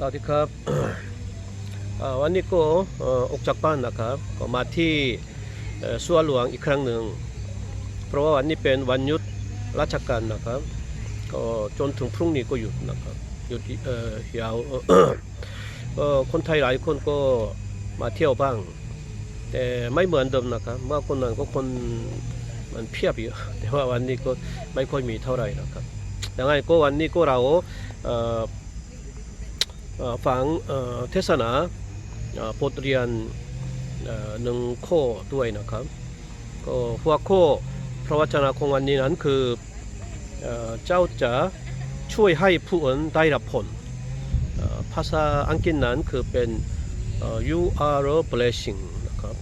สวัสดีครับ วันนี้ก็ออกจากบ้านนะครับ ก็มาที่สวนหลวงอีกครั้งหนึ่ง เพราะว่าวันนี้เป็นวันหยุดราชการนะครับ ก็จนถึงพรุ่งนี้ก็หยุดนะครับ หยุดยาวคนไทยหลายคนก็มาเที่ยวบ้าง แต่ไม่เหมือนเดิมนะครับเมื่อคนนั้นก็คนมันเพียบอยู่ แต่ว่าวันนี้ก็ไม่ค่อยมีเท่าไหร่นะครับดังนั้นก็วันนี้ก็เรา ฟังเทศนาบทเรียนหนึ่งข้อด้วยนะครับก็หัวข้อพระวจนะของวันนี้นั้นคือเจ้าจะช่วยให้ผู้อื่นได้รับผลภาษาอังกฤษนั้นคือเป็น you are a blessing นะครับ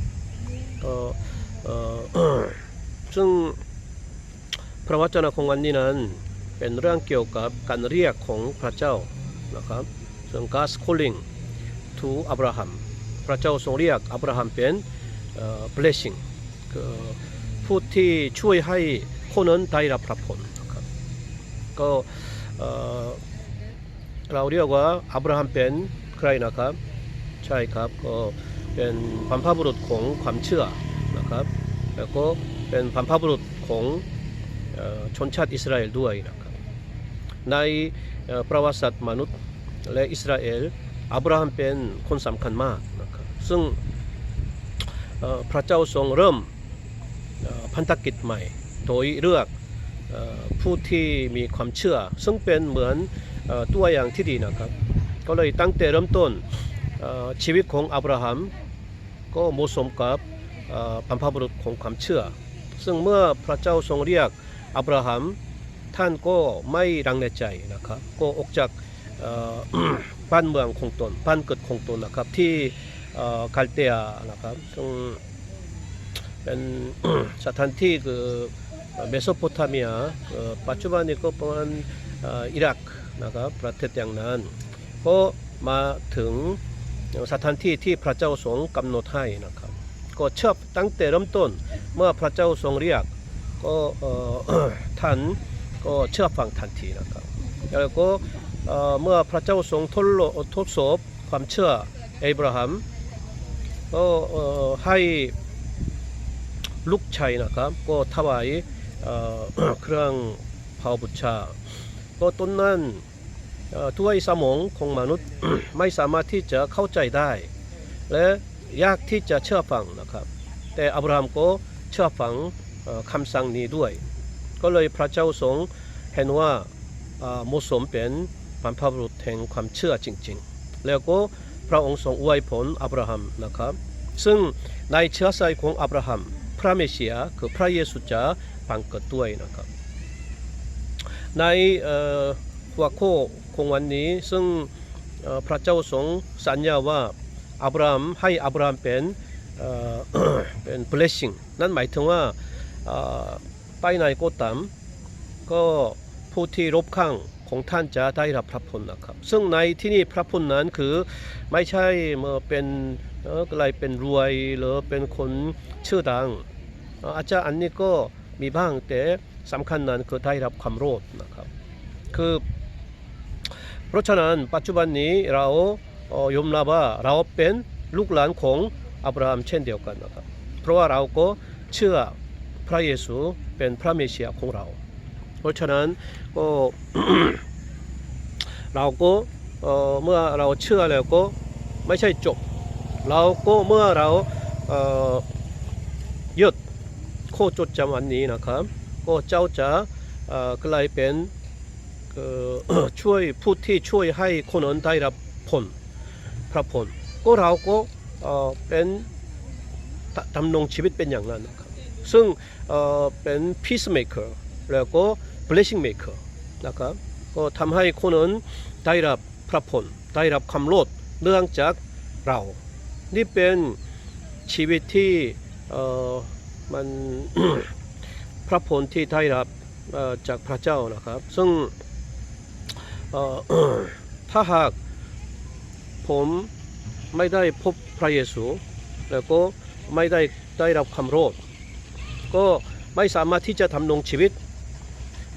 ก็ซึ่งพระวจนะของวันนี้นั้นเป็นเรื่องเกี่ยวกับการเรียกของพระเจ้านะครับ ซึ่ง God's calling to Abraham พระเจ้าทรงเรียกอับราฮัมเป็น blessing ผู้ที่ช่วยให้คนนั้นได้รับพระพรนะครับก็เราเรียกว่าอับราฮัมเป็นใครนะครับ ใช่ครับก็เป็นพันพบุรุษของความเชื่อนะครับแล้วก็เป็นพันพบุรุษของชนชาติอิสราเอลด้วยนะครับในประวัติศาสตร์มนุษย์ และอิสราเอลอับราฮัมเป็นคนสำคัญมากนะครับซึ่งพระเจ้าทรงเริ่มพันธกิจใหม่ โดยเลือกผู้ที่มีความเชื่อ ซึ่งเป็นเหมือนตัวอย่างที่ดีนะครับ ก็เลยตั้งแต่เริ่มต้นชีวิตของอับราฮัมก็เหมาะสมกับบรรพบุรุษของความเชื่อ ซึ่งเมื่อพระเจ้าทรงเรียกอับราฮัมท่านก็ไม่รังเลใจนะครับ ก็ออกจาก บ้านเมืองของตนบ้านเกิดของตนนะครับที่เอ่อกาลเตียนะครับซึ่งเป็นสถานที่คือเมโสโปเตเมียปัจจุบันนี้ก็ประมาณอิรักนะครับประเทศอย่างนั้นก็มาถึงสถานที่ที่พระเจ้าทรงกำหนดให้นะครับ ก็เชื่อตั้งแต่เริ่มต้นเมื่อพระเจ้าทรงเรียกก็ท่านก็เชื่อฟังทันทีนะครับแล้วก็ เมื่อพระเจ้าทรงทดลทดสอบความเชื่ออับราฮัมก็ให้ลูกชายนะครับ ก็ถวายเครื่องเผาบูชา ก็ต้นนั้นด้วยสมองของมนุษย์ไม่สามารถที่จะเข้าใจได้ และยากที่จะเชื่อฟังนะครับ แต่อับราฮัมก็เชื่อฟังคำสั่งนี้ด้วย ก็เลยพระเจ้าทรงเห็นว่าเหมาะสมเป็น รรพบุรุษแห่งความเชื่อจริง ๆ แล้วก็พระองค์ทรงอวยผลอับราฮัมนะครับ ซึ่งในเชื้อสายของอับราฮัม พระเมสสิยาคือพระเยซูจะบังเกิดด้วยนะครับ ในหัวข้อของวันนี้ซึ่งพระเจ้าทรงสัญญาว่าอับราฮัมให้อับราฮัมเป็นเป็น blessing นั่นหมายถึงว่าไปไหนก็ตามก็ผู้ที่รบข้าง ของท่านจะได้รับพระพรนะครับ ซึ่งในที่นี้พระพรนั้นคือไม่ใช่เมื่อเป็นอะไรเป็นรวยหรือเป็นคนชื่อดังอ่ออาจจะอันนี้ก็มีบ้างแต่สำคัญนั้นคือได้รับความโรดนะครับคือเพราะฉะนั้นปัจจุบันนี้เรายอมรับว่าเราเป็นลูกหลานของอับราฮัมเช่นเดียวกันนะครับ เพราะว่าเราก็เชื่อพระเยซูเป็นพระเมสสิยาของเรา ราะฉะนั้นก็ เราก็เออเมื่อเราเชื่อแล้วก็ไม่ใช่จบ เราก็เมื่อเราเออหยุดข้อจดจำวันนี้นะครับ ก็เจ้าจะเออกลายเป็นช่วยผู้ที่ช่วยให้คนอื่นได้รับผลพระผลก็เราก็เออเป็นดำรงชีวิตเป็นอย่างนั้นนะครับซึ่งเออเป็น peacemaker แล้วก็ blessing maker นะครับก็ทำให้คนอื่นได้รับพระผลได้รับคำโลดเรื่องจากเรานี่เป็นชีวิตที่เอ่อมันพระผลที่ได้รับจากพระเจ้านะครับ ซึ่งเอ่อถ้าหากผมไม่ได้พบพระเยซู แล้วก็ไม่ได้ได้รับคำโรดก็ไม่สามารถที่จะทำนงชีวิต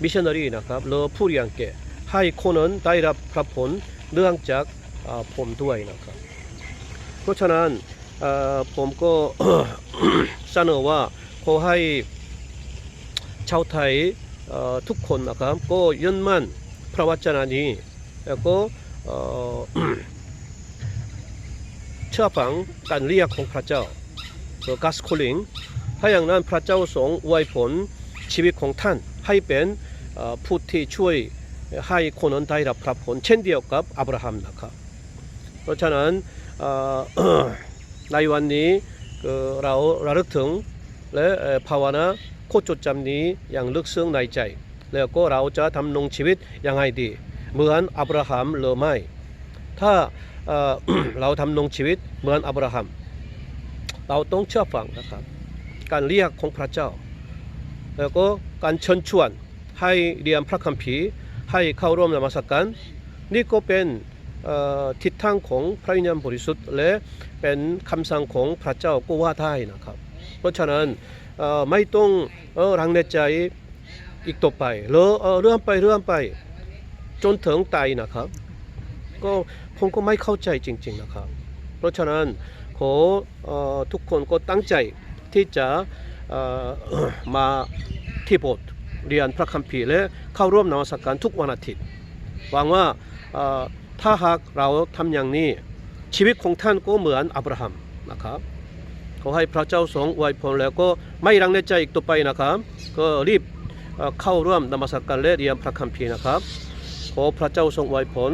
มิชชันนารีนะครับหรือผู้เลี้ยงแก่ให้คนนั้นได้รับพระผลเรื่องจากผมด้วยนะครับ เพราะฉะนั้นผมก็เสนอว่าขอให้ชาวไทยทุกคนนะครับก็ยึดมั่นพระวจนะนี้แล้วก็เชื่อฟังการเรียกของพระเจ้า so God's calling ถ้าอย่างนั้นพระเจ้าทรงอวยผลชีวิตของท่านให้เป็น ผู้ที่ช่วยให้คนนั้นได้รับพระผลเช่นเดียวกับอับราฮัมนะครับ เพราะฉะนั้นในวันนี้เราระลึกถึงและภาวนาโคจดจำนี้อย่างลึกซึ้งในใจ แล้วก็เราจะทำนงชีวิตยังไงดี เหมือนอับราฮัมหรือไม่ ถ้าเอ่อเราทำนงชีวิตเหมือนอับราฮัมเราต้องเชื่อฟังนะครับ การเรียกของพระเจ้า แล้วก็การเชิญชวน ให้เรียนพระคัมภีร์ให้เข้าร่วมนมัสการนี่ก็เป็นทิศทางของพระวิญญาณบริสุทธิ์และเป็นคำสั่งของพระเจ้าก็ว่าได้นะครับ เพราะฉะนั้นไม่ต้องออรังในใจอีกต่อไปหรือเรื่อนไปเรื่อนไปจนถึงตายนะครับ ก็ผมก็ไม่เข้าใจจริง ๆนะครับ เพราะฉะนั้นขออทุกคนก็ตั้งใจที่จะมาที่โบสถ์ เรียนพระคัมภีร์และเข้าร่วมนมัสการทุกวันอาทิตย์หวังว่าถ้าหากเราทำอย่างนี้ชีวิตของท่านก็เหมือนอับราฮัมนะครับขอให้พระเจ้าทรงอวยพรแล้วก็ไม่รังในใจอีกต่อไปนะครับ ก็รีบเอ่อเข้าร่วมนมัสการและเรียนพระคัมภีร์นะครับขอพระเจ้าทรงอวยพร